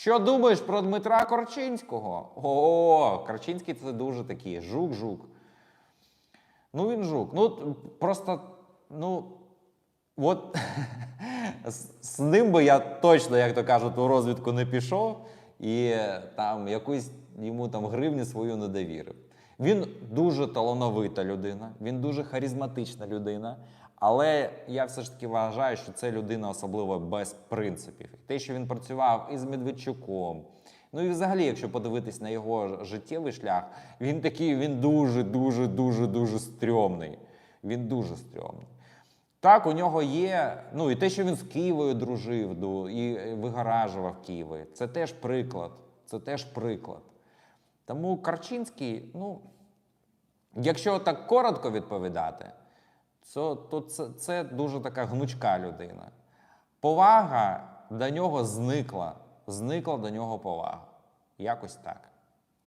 Що думаєш про Дмитра Корчинського? О, Корчинський це дуже такий жук-жук. Ну, він жук. Ну, просто, ну, от з, ним би я точно, як то кажуть, у розвідку не пішов і е, там якусь йому там гривню свою не довірив. Він дуже талановита людина, він дуже харизматична людина. Але я все ж таки вважаю, що це людина особливо без принципів. Те, що він працював із Медведчуком. Ну і взагалі, якщо подивитись на його життєвий шлях, він такий, він дуже, дуже, дуже, дуже стрьомний. Він дуже стрьомний. Так, у нього є. Ну і те, що він з Києвою дружив і вигоражував Києві, це теж приклад. Це теж приклад. Тому Карчинський, ну, якщо так коротко відповідати, то, то це, це дуже така гнучка людина. Повага до нього зникла. Зникла до нього повага. Якось так.